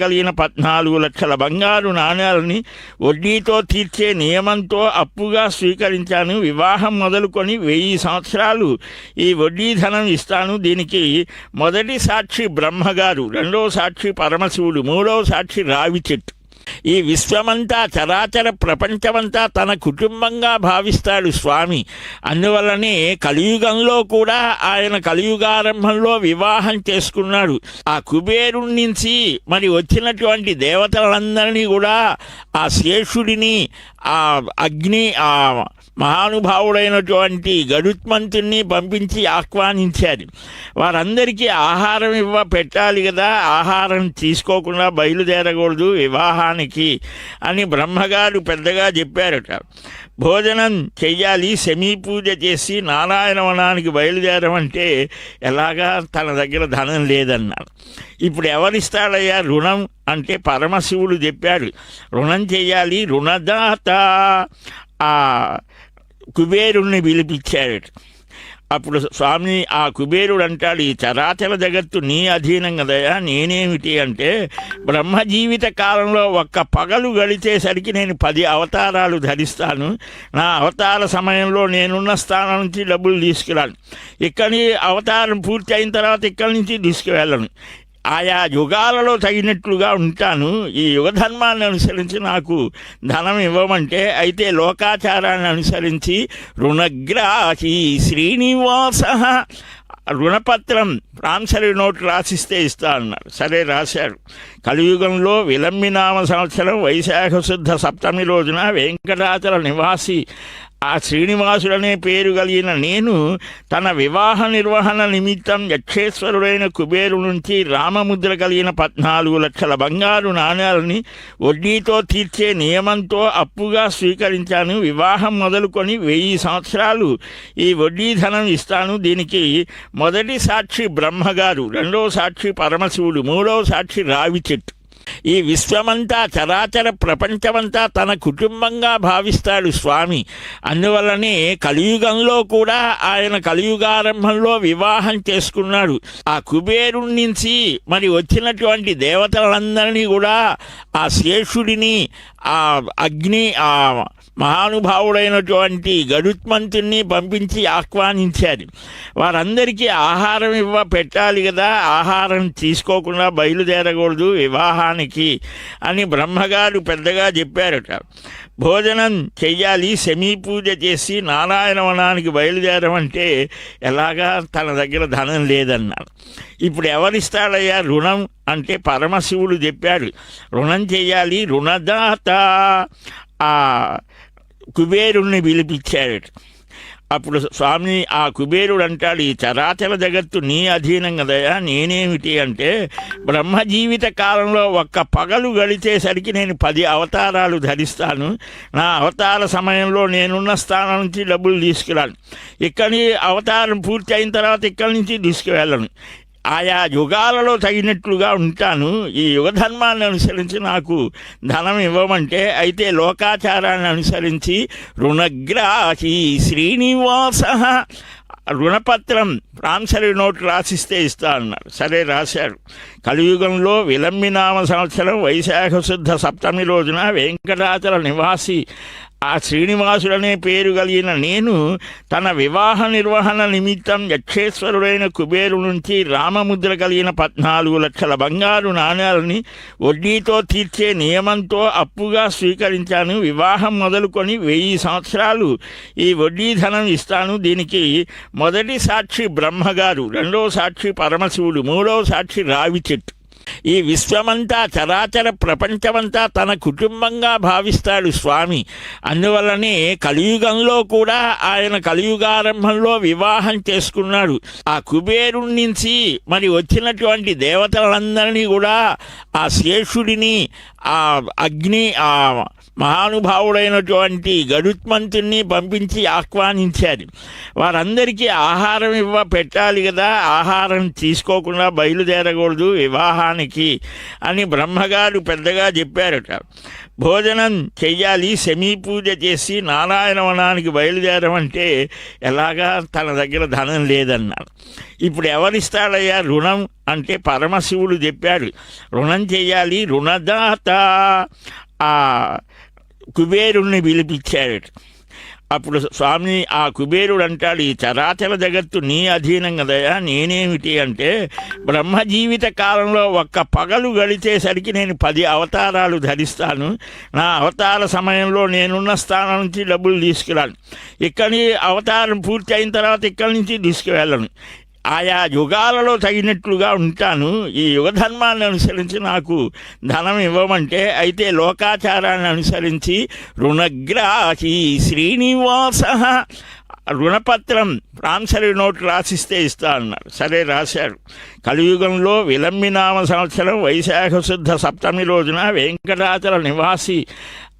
కలిగిన పద్నాలుగు లక్షల బంగారు నాణ్యాలని వడ్డీతో తీర్చే నియమంతో అప్పుగా స్వీకరించాను. వివాహం మొదలుకొని వెయ్యి సంవత్సరాలు ఈ వడ్డీ ధనం ఇస్తాను. దీనికి మొదటి సాక్షి బ్రహ్మగారు రెండో సాక్షి పరమశివుడు మూడో సాక్షి రావి చెట్టు ఈ విశ్వమంతా చరాచర ప్రపంచమంతా తన కుటుంబంగా భావిస్తాడు స్వామి. అందువల్లనే కలియుగంలో కూడా ఆయన కలియుగారంభంలో వివాహం చేసుకున్నాడు. ఆ కుబేరుడి నుంచి మరి వచ్చినటువంటి దేవతలందరినీ కూడా ఆ శేషుడిని ఆ అగ్ని ఆ మహానుభావుడైనటువంటి గరుత్మంతుణ్ణి పంపించి ఆహ్వానించారు. వారందరికీ ఆహారం ఇవ్వ పెట్టాలి కదా ఆహారం తీసుకోకుండా బయలుదేరకూడదు వివాహానికి అని బ్రహ్మగారు పెద్దగా చెప్పారట. భోజనం చెయ్యాలి సెమీ పూజ చేసి నారాయణ వనానికి బయలుదేరమంటే ఎలాగా తన దగ్గర ధనం లేదన్నారు. ఇప్పుడు ఎవరిస్తాడయ్యా రుణం అంటే పరమశివుడు చెప్పాడు. రుణం చెయ్యాలి రుణదాత. ఆ కుబేరుణ్ణి పిలిపించాడు అప్పుడు స్వామి ఆ కుబేరుడు అంటాడు ఈ చరాచర జగత్తు నీ అధీనం కదయా? నేనేమిటి అంటే బ్రహ్మ జీవిత కాలంలో ఒక్క పగలు గడిచేసరికి నేను పది అవతారాలు ధరిస్తాను. నా అవతార సమయంలో నేనున్న స్థానం నుంచి డబ్బులు తీసుకురాను. ఇక్కడి అవతారం పూర్తి అయిన తర్వాత ఇక్కడి నుంచి తీసుకువెళ్ళను. ఆయా యుగాలలో తగినట్లుగా ఉంటాను. ఈ యుగ ధర్మాన్ని అనుసరించి నాకు ధనం ఇవ్వమంటే అయితే లోకాచారాన్ని అనుసరించి రుణగ్రాహి శ్రీనివాస రుణపత్రం ప్రాన్సరీ నోట్ రాసిస్తే ఇస్తా అన్నారు. సరే రాశాడు కలియుగంలో విలంబినామ సంవత్సరం వైశాఖ శుద్ధ సప్తమి రోజున వెంకటాచల నివాసి ఆ శ్రీనివాసుడనే పేరు కలిగిన నేను తన వివాహ నిర్వహణ నిమిత్తం యక్షేశ్వరుడైన కుబేరు నుంచి రామముద్ర కలిగిన పద్నాలుగు లక్షల బంగారు నాణ్యాలని వడ్డీతో తీర్చే నియమంతో అప్పుగా స్వీకరించాను. వివాహం మొదలుకొని వెయ్యి సంవత్సరాలు ఈ వడ్డీ ధనం ఇస్తాను. దీనికి మొదటి సాక్షి బ్రహ్మగారు రెండో సాక్షి పరమశివుడు మూడో సాక్షి రావి చెట్టు ఈ విశ్వమంతా చరాచర ప్రపంచమంతా తన కుటుంబంగా భావిస్తాడు స్వామి. అందువల్లనే కలియుగంలో కూడా ఆయన కలియుగారంభంలో వివాహం చేసుకున్నాడు. ఆ కుబేరుడి నుంచి మరి వచ్చినటువంటి దేవతలందరినీ కూడా ఆ శేషుడిని ఆ అగ్ని ఆ మహానుభావుడైనటువంటి గరుత్మంతుణ్ణి పంపించి ఆహ్వానించారు. వారందరికీ ఆహారం ఇవ్వ పెట్టాలి కదా ఆహారం తీసుకోకుండా బయలుదేరకూడదు వివాహానికి అని బ్రహ్మగారు పెద్దగా చెప్పారట. భోజనం చెయ్యాలి శమీ పూజ చేసి నారాయణ వనానికి బయలుదేరమంటే ఎలాగా తన దగ్గర ధనం లేదన్నారు ఇప్పుడు ఎవరిస్తాడయ్యా రుణం అంటే పరమశివుడు చెప్పాడు. రుణం చెయ్యాలి రుణదాత. ఆ కుబేరుణ్ణి పిలిపించాడు. అప్పుడు స్వామి ఆ కుబేరుడు అంటాడు ఈ చరాచర జగత్తు నీ అధీనం కదయా? నేనేమిటి అంటే బ్రహ్మ జీవిత కాలంలో ఒక్క పగలు గడిచేసరికి నేను పది అవతారాలు ధరిస్తాను. నా అవతార సమయంలో నేనున్న స్థానం నుంచి డబ్బులు తీసుకురాను. ఇక్కడి అవతారం పూర్తి అయిన తర్వాత ఇక్కడి నుంచి తీసుకువెళ్ళను. ఆయా యుగాలలో తగినట్లుగా ఉంటాను. ఈ యుగ ధర్మాన్ని అనుసరించి నాకు ధనం ఇవ్వమంటే అయితే లోకాచారాన్ని అనుసరించి రుణగ్రాహి శ్రీనివాస రుణపత్రం ప్రాన్సరీ నోట్ రాసిస్తే ఇస్తా అన్నారు. సరే రాశాడు కలియుగంలో విలంబినామ సంవత్సరం వైశాఖ శుద్ధ సప్తమి రోజున వెంకటాచల నివాసి ఆ శ్రీనివాసుడనే పేరు కలిగిన నేను తన వివాహ నిర్వహణ నిమిత్తం యక్షేశ్వరుడైన కుబేరు నుంచి రామముద్ర కలిగిన పద్నాలుగు లక్షల బంగారు నాణ్యాలని వడ్డీతో తీర్చే నియమంతో అప్పుగా స్వీకరించాను. వివాహం మొదలుకొని వెయ్యి సంవత్సరాలు ఈ వడ్డీ ధనం ఇస్తాను. దీనికి మొదటి సాక్షి బ్రహ్మగారు రెండో సాక్షి పరమశివుడు మూడో సాక్షి రావి చెట్టు ఈ విశ్వమంతా చరాచర ప్రపంచమంతా తన కుటుంబంగా భావిస్తాడు స్వామి. అందువల్లనే కలియుగంలో కూడా ఆయన కలియుగారంభంలో వివాహం చేసుకున్నాడు. ఆ కుబేరుడి నుంచి మరి వచ్చినటువంటి దేవతలందరినీ కూడా ఆ శేషుడిని ఆ అగ్ని ఆ మహానుభావుడైనటువంటి గరుత్మంతుణ్ణి పంపించి ఆహ్వానించారు. వారందరికీ ఆహారం ఇవ్వ పెట్టాలి కదా ఆహారం తీసుకోకుండా బయలుదేరకూడదు వివాహానికి అని బ్రహ్మగారు పెద్దగా చెప్పారట. భోజనం చెయ్యాలి సెమీ పూజ చేసి నారాయణ వనానికి బయలుదేరమంటే ఎలాగా తన దగ్గర ధనం లేదన్నాడు ఇప్పుడు ఎవరిస్తాడయ్యా రుణం అంటే పరమశివుడు చెప్పాడు. రుణం చెయ్యాలి రుణదాత. ఆ కుబేరుణ్ణి పిలిపించాడు. అప్పుడు స్వామి ఆ కుబేరుడు అంటాడు ఈ చరాచర జగత్తు నీ అధీనం కదయా? నేనేమిటి అంటే బ్రహ్మ జీవిత కాలంలో ఒక్క పగలు గడిచేసరికి నేను పది అవతారాలు ధరిస్తాను. నా అవతార సమయంలో నేనున్న స్థానం నుంచి డబ్బులు తీసుకురాను. ఇక్కడి అవతారం పూర్తి అయిన తర్వాత ఇక్కడి నుంచి తీసుకువెళ్ళను. ఆయా యుగాలలో తగినట్లుగా ఉంటాను. ఈ యుగ ధర్మాన్ని అనుసరించి నాకు ధనం ఇవ్వమంటే అయితే లోకాచారాన్ని అనుసరించి రుణగ్రాహి శ్రీనివాస రుణపత్రం ప్రాన్సరీ నోట్ రాసిస్తే ఇస్తా అన్నారు. సరే రాశాడు కలియుగంలో విలంబినామ సంవత్సరం వైశాఖ శుద్ధ సప్తమి రోజున వెంకటాచల నివాసి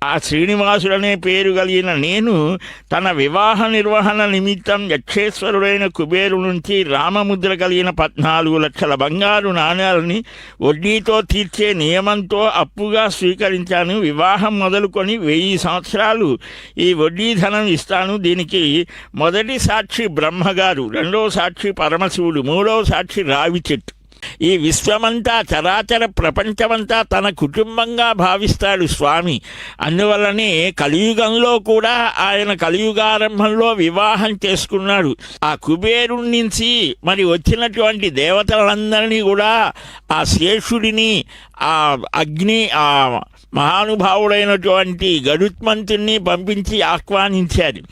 ఆ శ్రీనివాసుడనే పేరు కలిగిన నేను తన వివాహ నిర్వహణ నిమిత్తం యక్షేశ్వరుడైన కుబేరు నుంచి రామముద్ర కలిగిన పద్నాలుగు లక్షల బంగారు నాణ్యాలని వడ్డీతో తీర్చే నియమంతో అప్పుగా స్వీకరించాను. వివాహం మొదలుకొని వెయ్యి సంవత్సరాలు ఈ వడ్డీ ధనం ఇస్తాను. దీనికి మొదటి సాక్షి బ్రహ్మగారు రెండో సాక్షి పరమశివుడు మూడో సాక్షి రావి చెట్టు ఈ విశ్వమంతా చరాచర ప్రపంచమంతా తన కుటుంబంగా భావిస్తాడు స్వామి. అందువల్లనే కలియుగంలో కూడా ఆయన కలియుగారంభంలో వివాహం చేసుకున్నాడు. ఆ కుబేరుడి నుంచి మరి వచ్చినటువంటి దేవతలందరినీ కూడా ఆ శేషుడిని ఆ అగ్ని ఆ మహానుభావుడైనటువంటి గరుత్మంతుణ్ణి పంపించి ఆహ్వానించారు.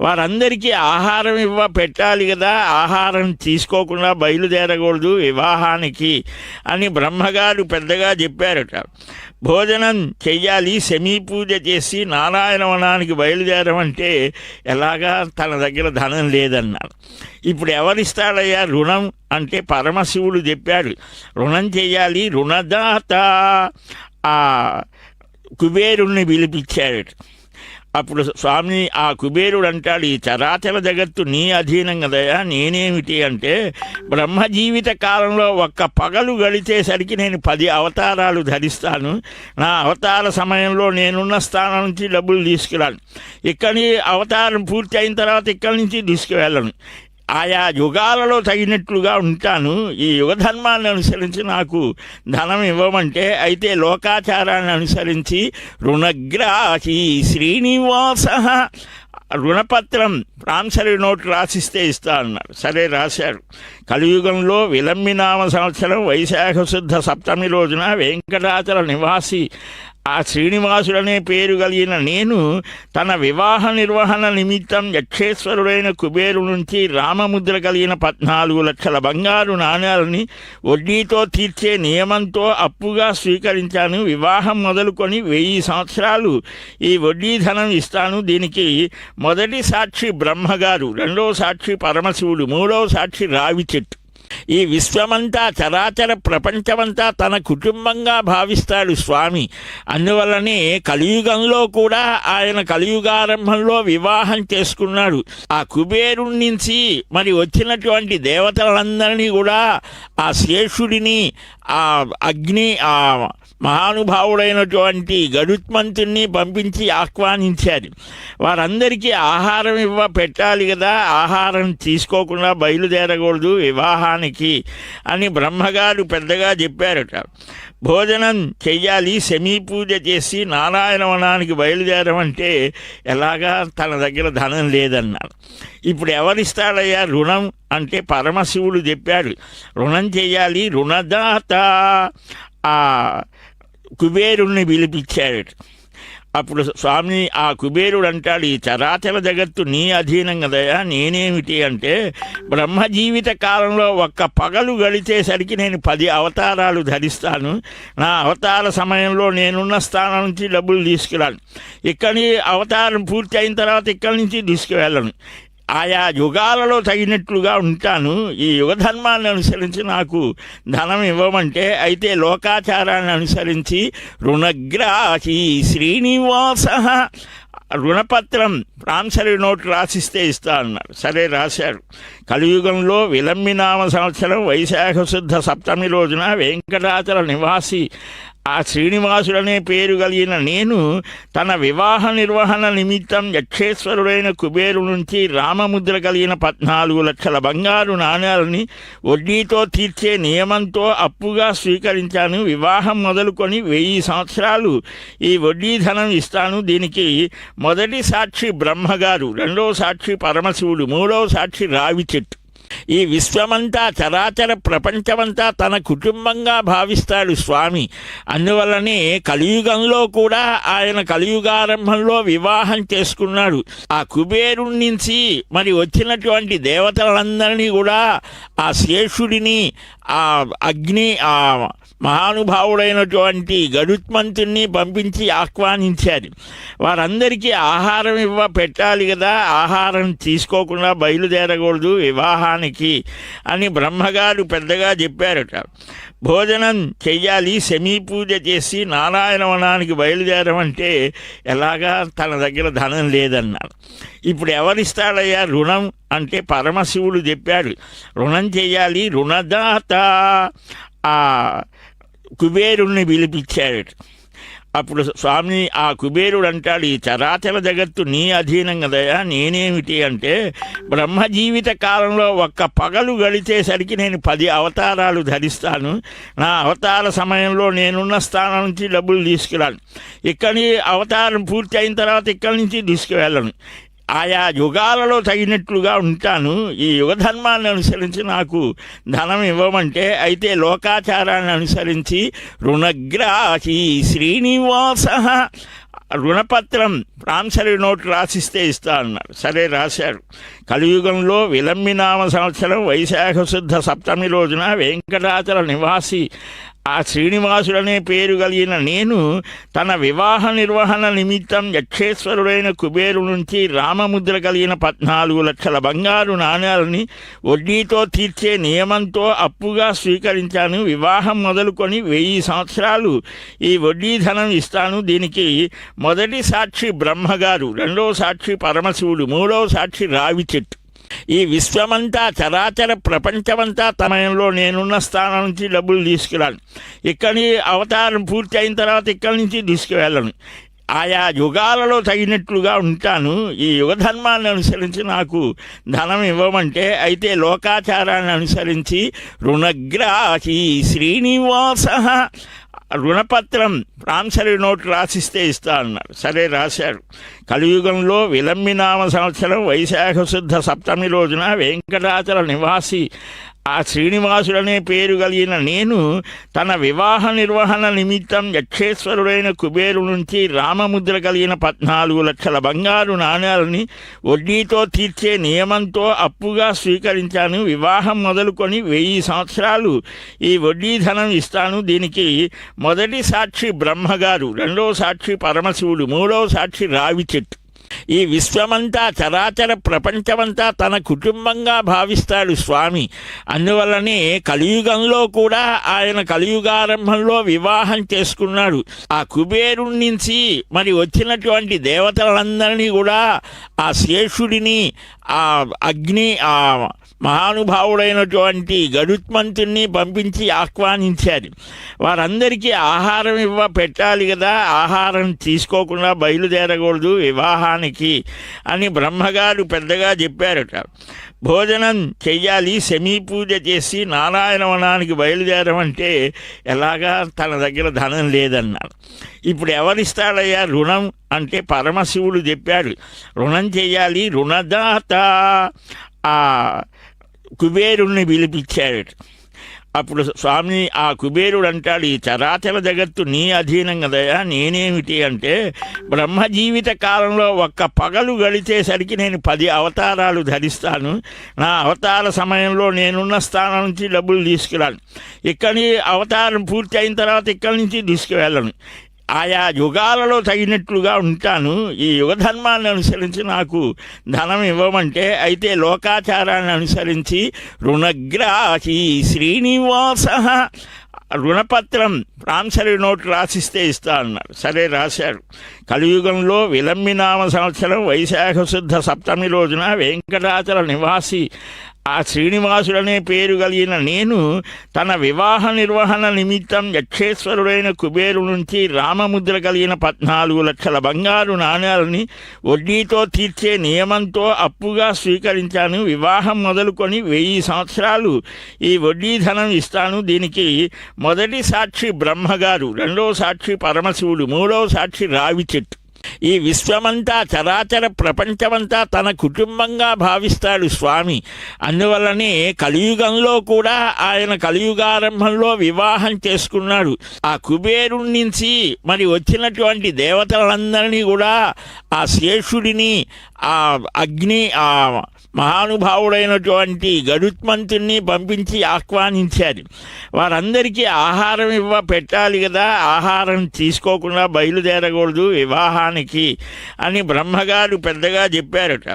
వారందరికీ ఆహారం ఇవ్వ పెట్టాలి కదా ఆహారం తీసుకోకుండా బయలుదేరకూడదు వివాహానికి అని బ్రహ్మగారు పెద్దగా చెప్పారట. భోజనం చెయ్యాలి సమీపూజ చేసి నారాయణ వనానికి బయలుదేరమంటే ఎలాగా తన దగ్గర ధనం లేదన్నారు. ఇప్పుడు ఎవరిస్తాడయ్యా రుణం అంటే పరమశివుడు చెప్పాడు. రుణం చెయ్యాలి రుణదాత. కుబేరుణ్ణి పిలిపించాడు అప్పుడు స్వామి ఆ కుబేరుడు అంటాడు ఈ చరాచర జగత్తు నీ అధీనం కదయా నేనేమిటి అంటే బ్రహ్మ జీవిత కాలంలో ఒక్క పగలు గడిచేసరికి నేను పది అవతారాలు ధరిస్తాను. నా అవతార సమయంలో నేనున్న స్థానం నుంచి డబ్బులు తీసుకురాను. ఇక్కడి అవతారం పూర్తి అయిన తర్వాత ఇక్కడి నుంచి తీసుకువెళ్ళను. ఆయా యుగాలలో తగినట్లుగా ఉంటాను. ఈ యుగ ధర్మాన్ని అనుసరించి నాకు ధనం ఇవ్వమంటే అయితే లోకాచారాన్ని అనుసరించి రుణగ్రాహి శ్రీనివాస రుణపత్రం ప్రాంసరీ నోటు రాసిస్తే ఇస్తా అన్నారు. సరే రాశారు. కలియుగంలో విలంబినామ సంవత్సరం వైశాఖ శుద్ధ సప్తమి రోజున వెంకటాచల నివాసి ఆ శ్రీనివాసుడనే పేరు కలిగిన నేను తన వివాహ నిర్వహణ నిమిత్తం యక్షేశ్వరుడైన కుబేరు నుంచి రామముద్ర కలిగిన పద్నాలుగు లక్షల బంగారు నాణ్యాలని వడ్డీతో తీర్చే నియమంతో అప్పుగా స్వీకరించాను. వివాహం మొదలుకొని వెయ్యి సంవత్సరాలు ఈ వడ్డీ ధనం ఇస్తాను. దీనికి మొదటి సాక్షి బ్రహ్మగారు రెండో సాక్షి పరమశివుడు మూడో సాక్షి రావి చెట్టు ఈ విశ్వమంతా చరాచర ప్రపంచమంతా తన కుటుంబంగా భావిస్తాడు స్వామి. అందువల్లనే కలియుగంలో కూడా ఆయన కలియుగారంభంలో వివాహం చేసుకున్నాడు. ఆ కుబేరుడి నుంచి మరి వచ్చినటువంటి దేవతలందరినీ కూడా ఆ శేషుడిని ఆ అగ్ని ఆ మహానుభావుడైనటువంటి గరుత్మంతుణ్ణి పంపించి ఆహ్వానించారు. వారందరికీ ఆహారం ఇవ్వ పెట్టాలి కదా ఆహారం తీసుకోకుండా బయలుదేరకూడదు వివాహానికి అని బ్రహ్మగారు పెద్దగా చెప్పారట. భోజనం చెయ్యాలి. సెమీ పూజ చేసి నారాయణ వనానికి బయలుదేరమంటే ఎలాగా తన దగ్గర ధనం లేదన్నారు ఇప్పుడు ఎవరిస్తాడయ్యా రుణం అంటే పరమశివుడు చెప్పాడు. రుణం చెయ్యాలి రుణదాత. ఆ కుబేరుణ్ణి పిలిపించాడు. అప్పుడు స్వామి ఆ కుబేరుడు అంటాడు ఈ చరాచర జగత్తు నీ అధీనం కదయా నేనేమిటి అంటే బ్రహ్మ జీవిత కాలంలో ఒక్క పగలు గడిచేసరికి నేను పది అవతారాలు ధరిస్తాను. నా అవతార సమయంలో నేనున్న స్థానం నుంచి డబ్బులు తీసుకురాను. ఇక్కడి అవతారం పూర్తి అయిన తర్వాత ఇక్కడి నుంచి తీసుకువెళ్ళను. ఆయా యుగాలలో తగినట్లుగా ఉంటాను. ఈ యుగ ధర్మాన్ని అనుసరించి నాకు ధనం ఇవ్వమంటే అయితే లోకాచారాన్ని అనుసరించి రుణగ్రాహి శ్రీనివాస రుణపత్రం ప్రాన్సరీ నోటు రాసిస్తే ఇస్తా అన్నారు. సరే రాశారు. కలియుగంలో విలంబినామ సంవత్సరం వైశాఖ శుద్ధ సప్తమి రోజున వెంకటాచల నివాసి ఆ శ్రీనివాసుడనే పేరు కలిగిన నేను తన వివాహ నిర్వహణ నిమిత్తం యక్షేశ్వరుడైన కుబేరు నుంచి రామముద్ర కలిగిన పద్నాలుగు లక్షల బంగారు నాణ్యాలని వడ్డీతో తీర్చే నియమంతో అప్పుగా స్వీకరించాను. వివాహం మొదలుకొని వెయ్యి సంవత్సరాలు ఈ వడ్డీ ధనం ఇస్తాను. దీనికి మొదటి సాక్షి బ్రహ్మగారు రెండవ సాక్షి పరమశివుడు మూడవ సాక్షి రావి చెట్టు ఈ విశ్వమంతా చరాచర ప్రపంచమంతా తన కుటుంబంగా భావిస్తాడు స్వామి. అందువల్లనే కలియుగంలో కూడా ఆయన కలియుగారంభంలో వివాహం చేసుకున్నాడు. ఆ కుబేరుడి నుంచి మరి వచ్చినటువంటి దేవతలందరినీ కూడా ఆ శేషుడిని ఆ అగ్ని ఆ మహానుభావుడైనటువంటి గరుత్మంతుణ్ణి పంపించి ఆహ్వానించారు. వారందరికీ ఆహారం ఇవ్వ పెట్టాలి కదా ఆహారం తీసుకోకుండా బయలుదేరకూడదు వివాహానికి అని బ్రహ్మగారు పెద్దగా చెప్పారట. భోజనం చెయ్యాలి సమీపూజ చేసి నారాయణ వనానికి బయలుదేరమంటే ఎలాగా తన దగ్గర ధనం లేదన్నారు. ఇప్పుడు ఎవరిస్తాడయ్యా రుణం? అంటే పరమశివుడు చెప్పాడు రుణం చేయాలి రుణదాత. ఆ కుబేరుణ్ణి పిలిపించాడు అప్పుడు స్వామి ఆ కుబేరుడు అంటాడు ఈ చరాచర జగత్తు నీ అధీనం కదయా? నేనేమిటి అంటే బ్రహ్మ జీవిత కాలంలో ఒక్క పగలు గడిచేసరికి నేను పది అవతారాలు ధరిస్తాను. నా అవతార సమయంలో నేనున్న స్థానం నుంచి డబ్బులు తీసుకురాను. ఇక్కడి అవతారం పూర్తి అయిన తర్వాత ఇక్కడి నుంచి తీసుకువెళ్ళను. ఆయా యుగాలలో తగినట్లుగా ఉంటాను. ఈ యుగ ధర్మాన్ని అనుసరించి నాకు ధనం ఇవ్వమంటే అయితే లోకాచారాన్ని అనుసరించి రుణగ్రాహి శ్రీనివాస రుణపత్రం ప్రాంసరీ నోట్ రాసిస్తే ఇస్తా అన్నారు. సరే రాశారు. కలియుగంలో విలంబినామ సంవత్సరం వైశాఖ శుద్ధ సప్తమి రోజున వెంకటాచల నివాసి ఆ శ్రీనివాసుడనే పేరు కలిగిన నేను తన వివాహ నిర్వహణ నిమిత్తం యక్షేశ్వరుడైన కుబేరు నుంచి రామముద్ర కలిగిన పద్నాలుగు లక్షల బంగారు నాణ్యాలని వడ్డీతో తీర్చే నియమంతో అప్పుగా స్వీకరించాను. వివాహం మొదలుకొని వెయ్యి సంవత్సరాలు ఈ వడ్డీ ధనం ఇస్తాను. దీనికి మొదటి సాక్షి బ్రహ్మగారు రెండవ సాక్షి పరమశివుడు మూడవ సాక్షి రావి చెట్టు ఈ విశ్వమంతా చరాచర ప్రపంచమంతా సమయంలో నేనున్న స్థానం నుంచి డబ్బులు తీసుకురాను. ఇక్కడి అవతారం పూర్తి అయిన తర్వాత ఇక్కడి నుంచి తీసుకువెళ్ళను. ఆయా యుగాలలో తగినట్లుగా ఉంటాను. ఈ యుగ ధర్మాన్ని అనుసరించి నాకు ధనం ఇవ్వమంటే అయితే లోకాచారాన్ని అనుసరించి రుణగ్రాహి శ్రీనివాస రుణపత్రం ప్రాన్సరీ నోట్ రాసిస్తే ఇస్తా అన్నారు. సరే రాశారు. కలియుగంలో విలంబినామ సంవత్సరం వైశాఖ శుద్ధ సప్తమి రోజున వెంకటాచల నివాసి ఆ శ్రీనివాసుడనే పేరు కలిగిన నేను తన వివాహ నిర్వహణ నిమిత్తం యక్షేశ్వరుడైన కుబేరు నుంచి రామముద్ర కలిగిన పద్నాలుగు లక్షల బంగారు నాణ్యాలని వడ్డీతో తీర్చే నియమంతో అప్పుగా స్వీకరించాను. వివాహం మొదలుకొని వెయ్యి సంవత్సరాలు ఈ వడ్డీ ధనం ఇస్తాను. దీనికి మొదటి సాక్షి బ్రహ్మగారు రెండవ సాక్షి పరమశివుడు మూడవ సాక్షి రావి చెట్టు ఈ విశ్వమంతా చరాచర ప్రపంచమంతా తన కుటుంబంగా భావిస్తాడు స్వామి. అందువల్లనే కలియుగంలో కూడా ఆయన కలియుగారంభంలో వివాహం చేసుకున్నాడు. ఆ కుబేరుడి నుంచి మరి వచ్చినటువంటి దేవతలందరినీ కూడా ఆ శేషుడిని ఆ అగ్ని ఆ మహానుభావుడైనటువంటి గరుత్మంతుణ్ణి పంపించి ఆహ్వానించారు. వారందరికీ ఆహారం ఇవ్వ పెట్టాలి కదా ఆహారం తీసుకోకుండా బయలుదేరకూడదు వివాహానికి అని బ్రహ్మగారు పెద్దగా చెప్పారట. భోజనం చెయ్యాలి సెమీ పూజ చేసి నారాయణ వనానికి బయలుదేరమంటే ఎలాగా తన దగ్గర ధనం లేదన్నారు. ఇప్పుడు ఎవరిస్తాడయ్యా రుణం అంటే పరమశివుడు చెప్పాడు. రుణం చెయ్యాలి రుణదాత. ఆ కుబేరుణ్ణి పిలిపించాడు అప్పుడు స్వామి ఆ కుబేరుడు అంటాడు ఈ చరాచర జగత్తు నీ అధీనం కదయా నేనేమిటి అంటే బ్రహ్మ జీవిత కాలంలో ఒక్క పగలు గడిచేసరికి నేను పది అవతారాలు ధరిస్తాను. నా అవతార సమయంలో నేనున్న స్థానం నుంచి డబ్బులు తీసుకురాను. ఇక్కడి అవతారం పూర్తి అయిన తర్వాత ఇక్కడి నుంచి తీసుకువెళ్ళను. ఆయా యుగాలలో తగినట్లుగా ఉంటాను. ఈ యుగ ధర్మాన్ని అనుసరించి నాకు ధనం ఇవ్వమంటే అయితే లోకాచారాన్ని అనుసరించి రుణగ్రాహి శ్రీనివాస రుణపత్రం ప్రాంసరీ నోట్ రాసిస్తే ఇస్తా అన్నారు. సరే రాశారు. కలియుగంలో విలంబినామ సంవత్సరం వైశాఖ శుద్ధ సప్తమి రోజున వెంకటాచల నివాసి ఆ శ్రీనివాసుడనే పేరు కలిగిన నేను తన వివాహ నిర్వహణ నిమిత్తం యక్షేశ్వరుడైన కుబేరు నుంచి రామముద్ర కలిగిన పద్నాలుగు లక్షల బంగారు నాణ్యాలని వడ్డీతో తీర్చే నియమంతో అప్పుగా స్వీకరించాను. వివాహం మొదలుకొని వెయ్యి సంవత్సరాలు ఈ వడ్డీ ధనం ఇస్తాను. దీనికి మొదటి సాక్షి బ్రహ్మగారు రెండో సాక్షి పరమశివుడు మూడో సాక్షి రావి చెట్టు ఈ విశ్వమంతా చరాచర ప్రపంచమంతా తన కుటుంబంగా భావిస్తాడు స్వామి. అందువల్లనే కలియుగంలో కూడా ఆయన కలియుగారంభంలో వివాహం చేసుకున్నాడు. ఆ కుబేరుడి నుంచి మరి వచ్చినటువంటి దేవతలందరినీ కూడా ఆ శేషుడిని ఆ అగ్ని ఆ మహానుభావుడైనటువంటి గరుత్మంతుణ్ణి పంపించి ఆహ్వానించారు. వారందరికీ ఆహారం ఇవ్వ పెట్టాలి కదా. ఆహారం తీసుకోకుండా బయలుదేరకూడదు. వివాహాన్ని భోజనానికి అని బ్రహ్మగారు పెద్దగా చెప్పారట.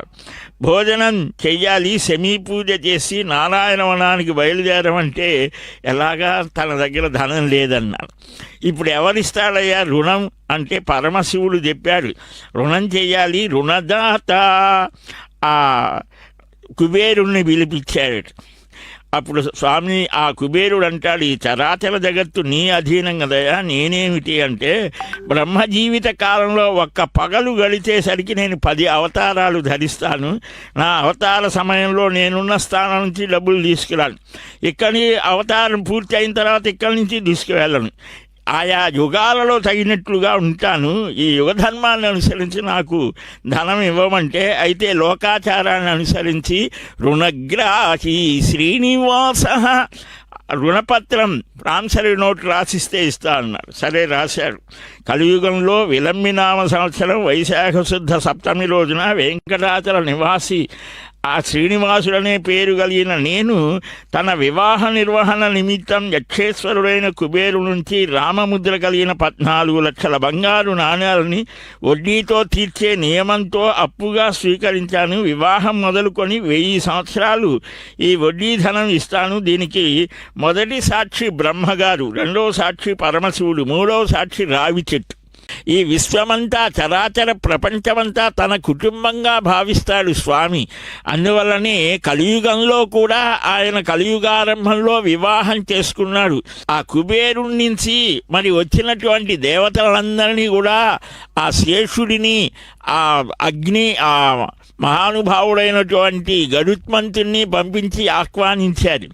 భోజనం చెయ్యాలి శమీ పూజ చేసి నారాయణ వనానికి బయలుదేరమంటే ఎలాగా తన దగ్గర ధనం లేదన్నారు ఇప్పుడు ఎవరిస్తాడయ్యా రుణం అంటే పరమశివుడు చెప్పాడు. రుణం చెయ్యాలి రుణదాత. ఆ కుబేరుణ్ణి పిలిపించాడు అప్పుడు స్వామి ఆ కుబేరుడు అంటాడు ఈ చరాచర జగత్తు నీ అధీనం కదయా నేనేమిటి అంటే బ్రహ్మ జీవిత కాలంలో ఒక్క పగలు గడిచేసరికి నేను పది అవతారాలు ధరిస్తాను. నా అవతార సమయంలో నేనున్న స్థానం నుంచి డబ్బులు తీసుకురాను. ఇక్కడి అవతారం పూర్తి అయిన తర్వాత ఇక్కడి నుంచి తీసుకువెళ్ళను. ఆయా యుగాలలో తగినట్లుగా ఉంటాను. ఈ యుగ ధర్మాన్ని అనుసరించి నాకు ధనం ఇవ్వమంటే అయితే లోకాచారాన్ని అనుసరించి రుణగ్రాహి శ్రీనివాస రుణపత్రం ప్రాన్సరీ నోట్ రాసిస్తే ఇస్తా అన్నారు సరే రాశాడు. కలియుగంలో విలంబినామ సంవత్సరం వైశాఖ శుద్ధ సప్తమి రోజున వెంకటాచల నివాసి ఆ శ్రీనివాసుడనే పేరు కలిగిన నేను తన వివాహ నిర్వహణ నిమిత్తం యక్షేశ్వరుడైన కుబేరు నుంచి రామముద్ర కలిగిన పద్నాలుగు లక్షల బంగారు నాణ్యాలని వడ్డీతో తీర్చే నియమంతో అప్పుగా స్వీకరించాను. వివాహం మొదలుకొని వెయ్యి సంవత్సరాలు ఈ వడ్డీ ధనం ఇస్తాను. దీనికి మొదటి సాక్షి బ్రహ్మగారు రెండో సాక్షి పరమశివుడు మూడో సాక్షి రావి చెట్టు ఈ విశ్వమంతా చరాచర ప్రపంచమంతా తన కుటుంబంగా భావిస్తాడు స్వామి. అందువల్లనే కలియుగంలో కూడా ఆయన కలియుగారంభంలో వివాహం చేసుకున్నాడు. ఆ కుబేరుడి నుంచి మరి వచ్చినటువంటి దేవతలందరినీ కూడా ఆ శేషుడిని ఆ అగ్ని ఆ మహానుభావుడైనటువంటి గరుత్మంతుణ్ణి పంపించి ఆహ్వానించారు.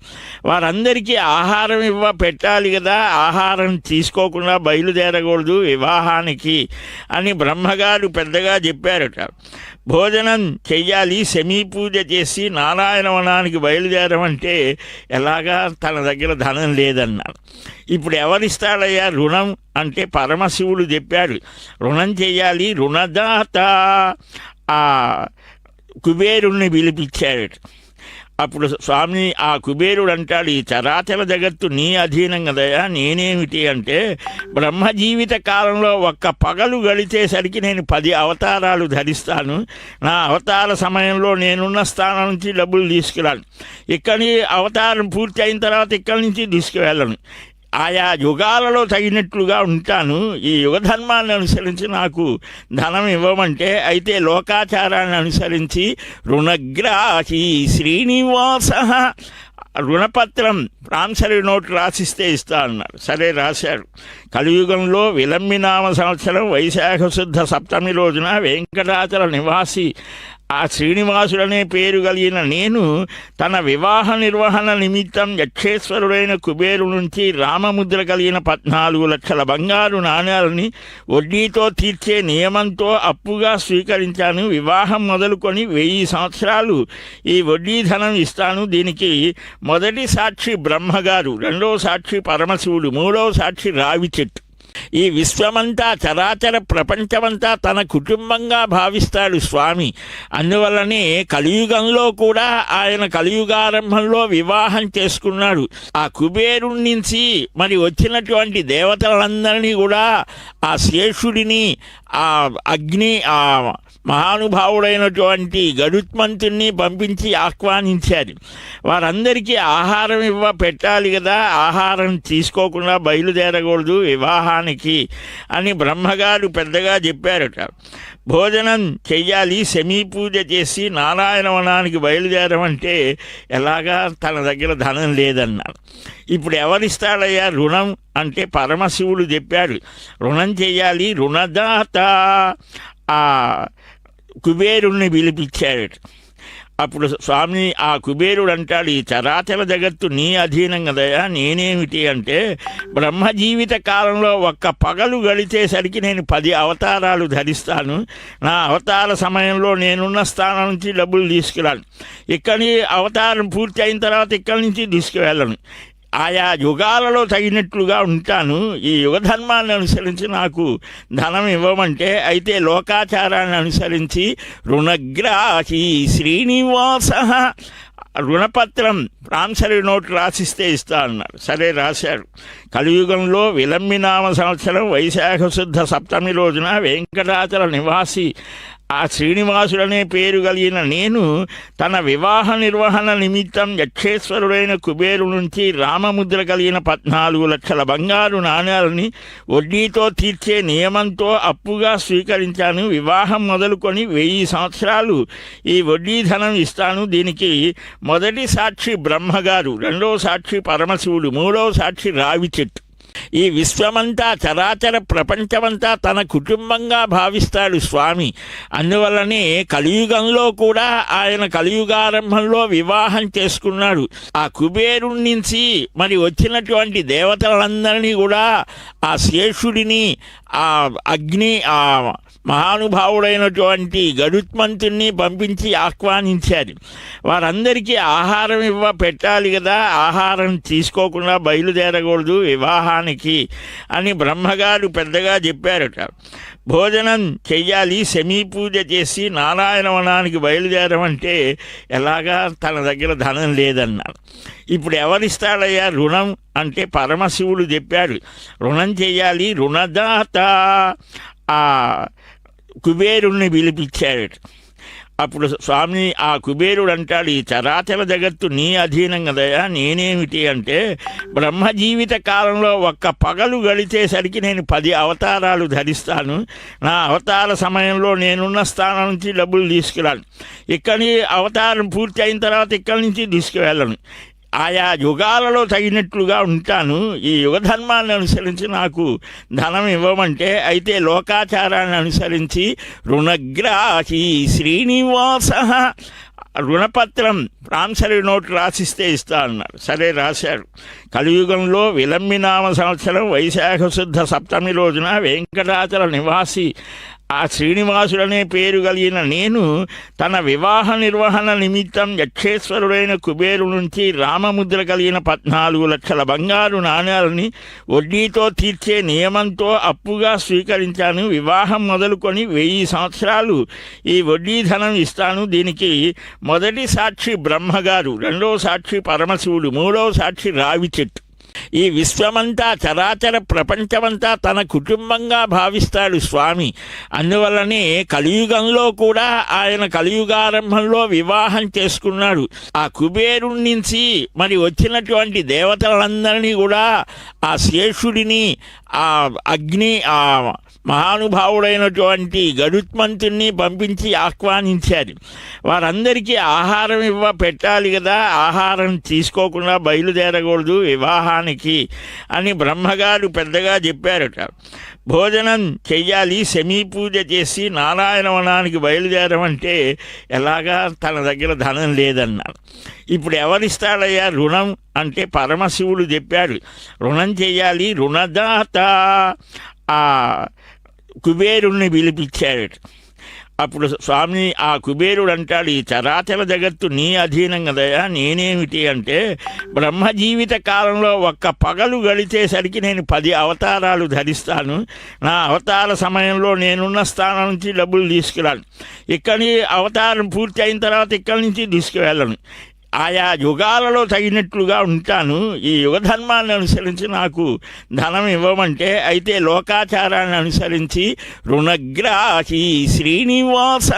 వారందరికీ ఆహారం ఇవ్వ పెట్టాలి కదా. ఆహారం తీసుకోకుండా బయలుదేరకూడదు. వివాహాన్ని భోజనానికి అని బ్రహ్మగారు పెద్దగా చెప్పారట. భోజనం చెయ్యాలి శమీ పూజ చేసి నారాయణ వనానికి బయలుదేరమంటే ఎలాగా తన దగ్గర ధనం లేదన్నారు ఇప్పుడు ఎవరిస్తాడయ్యా రుణం అంటే పరమశివుడు చెప్పాడు. రుణం చెయ్యాలి రుణదాత. ఆ కుబేరుణ్ణి పిలిపించాడు అప్పుడు స్వామి ఆ కుబేరుడు అంటాడు ఈ చరాచర జగత్తు నీ అధీనం కదయా నేనేమిటి అంటే బ్రహ్మ జీవిత కాలంలో ఒక్క పగలు గడిచేసరికి నేను పది అవతారాలు ధరిస్తాను. నా అవతార సమయంలో నేనున్న స్థానం నుంచి డబ్బులు తీసుకురాను. ఇక్కడి అవతారం పూర్తి అయిన తర్వాత ఇక్కడి నుంచి తీసుకువెళ్ళను. ఆయా యుగాలలో తగినట్లుగా ఉంటాను. ఈ యుగ ధర్మాన్ని అనుసరించి నాకు ధనం ఇవ్వమంటే అయితే లోకాచారాన్ని అనుసరించి రుణగ్రాహి శ్రీనివాస రుణపత్రం ప్రాన్సరీ నోట్ రాసిస్తే ఇస్తా అన్నారు సరే రాశాడు. కలియుగంలో విలంబినామ సంవత్సరం వైశాఖ శుద్ధ సప్తమి రోజున వెంకటాచల నివాసి ఆ శ్రీనివాసుడనే పేరు కలిగిన నేను తన వివాహ నిర్వహణ నిమిత్తం యక్షేశ్వరుడైన కుబేరు నుంచి రామముద్ర కలిగిన పద్నాలుగు లక్షల బంగారు నాణ్యాలని వడ్డీతో తీర్చే నియమంతో అప్పుగా స్వీకరించాను. వివాహం మొదలుకొని వెయ్యి సంవత్సరాలు ఈ వడ్డీ ధనం ఇస్తాను. దీనికి మొదటి సాక్షి బ్రహ్మగారు రెండో సాక్షి పరమశివుడు మూడో సాక్షి రావి చెట్టు ఈ విశ్వమంతా చరాచర ప్రపంచమంతా తన కుటుంబంగా భావిస్తాడు స్వామి. అందువల్లనే కలియుగంలో కూడా ఆయన కలియుగారంభంలో వివాహం చేసుకున్నాడు. ఆ కుబేరుడి నుంచి మరి వచ్చినటువంటి దేవతలందరినీ కూడా ఆ శేషుడిని ఆ అగ్ని ఆ మహానుభావుడైనటువంటి గరుత్మంతుణ్ణి పంపించి ఆహ్వానించారు. వారందరికీ ఆహారం ఇవ్వ పెట్టాలి కదా ఆహారం తీసుకోకుండా బయలుదేరకూడదు వివాహానికి అని బ్రహ్మగారు పెద్దగా చెప్పారట. భోజనం చెయ్యాలి సెమీ పూజ చేసి నారాయణ వనానికి బయలుదేరమంటే ఎలాగా తన దగ్గర ధనం లేదన్నారు ఇప్పుడు ఎవరిస్తాడయ్యా రుణం అంటే పరమశివుడు చెప్పాడు. రుణం చెయ్యాలి రుణదాత. ఆ కుబేరుణ్ణి పిలిపించాడు. అప్పుడు స్వామి ఆ కుబేరుడు అంటాడు ఈ చరాచర జగత్తు నీ అధీనం కదయా నేనేమిటి అంటే బ్రహ్మ జీవిత కాలంలో ఒక్క పగలు గడిచేసరికి నేను పది అవతారాలు ధరిస్తాను. నా అవతార సమయంలో నేనున్న స్థానం నుంచి డబ్బులు తీసుకురాను. ఇక్కడి అవతారం పూర్తి అయిన తర్వాత ఇక్కడి నుంచి తీసుకువెళ్ళను. ఆయా యుగాలలో తగినట్లుగా ఉంటాను. ఈ యుగ ధర్మాన్ని అనుసరించి నాకు ధనం ఇవ్వమంటే అయితే లోకాచారాన్ని అనుసరించి రుణగ్రాహి శ్రీనివాస రుణపత్రం ప్రాన్సరీ నోట్ రాసిస్తే ఇస్తా అన్నారు సరే రాశాడు. కలియుగంలో విలంబినామ సంవత్సరం వైశాఖ శుద్ధ సప్తమి రోజున వెంకటాచల నివాసి ఆ శ్రీనివాసుడనే పేరు కలిగిన నేను తన వివాహ నిర్వహణ నిమిత్తం యక్షేశ్వరుడైన కుబేరు నుంచి రామముద్ర కలిగిన పద్నాలుగు లక్షల బంగారు నాణ్యాలని వడ్డీతో తీర్చే నియమంతో అప్పుగా స్వీకరించాను. వివాహం మొదలుకొని వెయ్యి సంవత్సరాలు ఈ వడ్డీ ధనం ఇస్తాను. దీనికి మొదటి సాక్షి బ్రహ్మగారు రెండో సాక్షి పరమశివుడు మూడో సాక్షి రావి చెట్టు ఈ విశ్వమంతా చరాచర ప్రపంచమంతా తన కుటుంబంగా భావిస్తాడు స్వామి. అందువల్లనే కలియుగంలో కూడా ఆయన కలియుగారంభంలో వివాహం చేసుకున్నాడు. ఆ కుబేరుడి నుంచి మరి వచ్చినటువంటి దేవతలందరినీ కూడా ఆ శేషుడిని ఆ అగ్ని ఆ మహానుభావుడైనటువంటి గరుత్మంతుణ్ణి పంపించి ఆహ్వానించారు. వారందరికీ ఆహారం ఇవ్వ పెట్టాలి కదా ఆహారం తీసుకోకుండా బయలుదేరకూడదు వివాహానికి అని బ్రహ్మగారు పెద్దగా చెప్పారట. భోజనం చెయ్యాలి శమీ పూజ చేసి నారాయణ వనానికి బయలుదేరమంటే ఎలాగా తన దగ్గర ధనం లేదన్నారు ఇప్పుడు ఎవరిస్తాడయ్యా రుణం అంటే పరమశివుడు చెప్పాడు. రుణం చెయ్యాలి రుణదాత. ఆ కుబేరుణ్ణి పిలిపించాడు. అప్పుడు స్వామి ఆ కుబేరుడు అంటాడు ఈ చరాచర జగత్తు నీ అధీనం కదయా నేనేమిటి అంటే బ్రహ్మ జీవిత కాలంలో ఒక్క పగలు గడిచేసరికి నేను పది అవతారాలు ధరిస్తాను. నా అవతార సమయంలో నేనున్న స్థానం నుంచి డబ్బులు తీసుకురాను. ఇక్కడి అవతారం పూర్తి అయిన తర్వాత ఇక్కడి నుంచి తీసుకువెళ్ళను. ఆయా యుగాలలో తగినట్లుగా ఉంటాను. ఈ యుగ ధర్మాన్ని అనుసరించి నాకు ధనం ఇవ్వమంటే అయితే లోకాచారాన్ని అనుసరించి రుణగ్రాహి శ్రీనివాస రుణపత్రం ప్రాంసరీ నోట్ రాసిస్తే ఇస్తా అన్నారు సరే రాశాడు. కలియుగంలో విలంబినామ సంవత్సరం వైశాఖ శుద్ధ సప్తమి రోజున వెంకటాచల నివాసి ఆ శ్రీనివాసుడనే పేరు కలిగిన నేను తన వివాహ నిర్వహణ నిమిత్తం యక్షేశ్వరుడైన కుబేరు నుంచి రామముద్ర కలిగిన పద్నాలుగు లక్షల బంగారు నాణ్యాలని వడ్డీతో తీర్చే నియమంతో అప్పుగా స్వీకరించాను. వివాహం మొదలుకొని వెయ్యి సంవత్సరాలు ఈ వడ్డీ ధనం ఇస్తాను. దీనికి మొదటి సాక్షి బ్రహ్మగారు రెండో సాక్షి పరమశివుడు మూడో సాక్షి రావి చెట్టు ఈ విశ్వమంతా చరాచర ప్రపంచమంతా తన కుటుంబంగా భావిస్తాడు స్వామి. అందువల్లనే కలియుగంలో కూడా ఆయన కలియుగారంభంలో వివాహం చేసుకున్నాడు. ఆ కుబేరుడి నుంచి మరి వచ్చినటువంటి దేవతలందరినీ కూడా ఆ శేషుడిని ఆ అగ్ని ఆ మహానుభావుడైనటువంటి గరుత్మంతుణ్ణి పంపించి ఆహ్వానించారు. వారందరికీ ఆహారం ఇవ్వ పెట్టాలి కదా ఆహారం తీసుకోకుండా బయలుదేరకూడదు వివాహానికి అని బ్రహ్మగారు పెద్దగా చెప్పారట. భోజనం చెయ్యాలి శమీ పూజ చేసి నారాయణ వనానికి బయలుదేరమంటే ఎలాగా తన దగ్గర ధనం లేదన్నారు ఇప్పుడు ఎవరిస్తాడయ్యా రుణం అంటే పరమశివుడు చెప్పాడు. రుణం చెయ్యాలి రుణదాత. ఆ కుబేరుణ్ణి పిలిపించాడు. అప్పుడు స్వామి ఆ కుబేరుడు అంటాడు ఈ చరాచర జగత్తు నీ అధీనం కదయా నేనేమిటి అంటే బ్రహ్మ జీవిత కాలంలో ఒక్క పగలు గడిచేసరికి నేను పది అవతారాలు ధరిస్తాను. నా అవతార సమయంలో నేనున్న స్థానం నుంచి డబ్బులు తీసుకురాను. ఇక్కడి అవతారం పూర్తి అయిన తర్వాత ఇక్కడి నుంచి తీసుకువెళ్ళను. ఆయా యుగాలలో తగినట్లుగా ఉంటాను. ఈ యుగ ధర్మాన్ని అనుసరించి నాకు ధనం ఇవ్వమంటే అయితే లోకాచారాన్ని అనుసరించి రుణగ్రాహి శ్రీనివాస